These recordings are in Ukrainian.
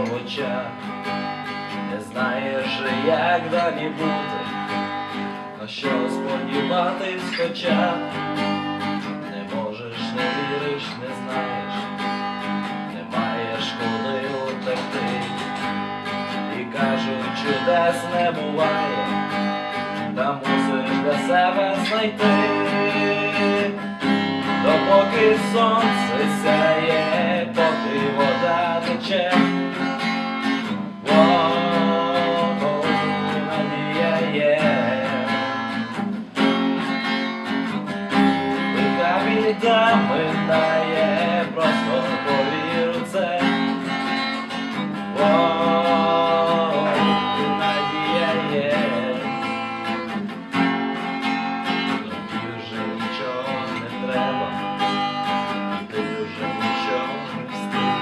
в очах, не знаєш, як далі бути, на що сподіватись, хоча. Не можеш, не віриш, не знаєш, не маєш коли утекти, і кажуть, чудес не буває, та мусиш для себе знайти. Допоки сонце сяє, поки вода тече, Біда минає, просто повір у це. Воно надія є. Тобі нічого не треба, вже нічого не встиг.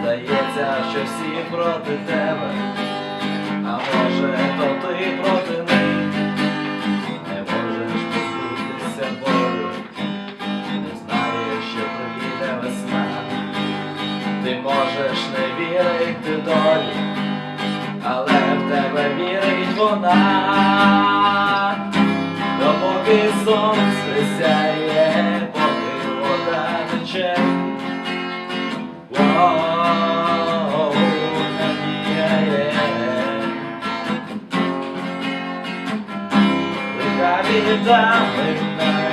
Здається, що всі проти тебе, Ти можеш не вірити долі, але в тебе вірить вона. Допоки сонце сяє, поки вода тече. Лиха біда минає,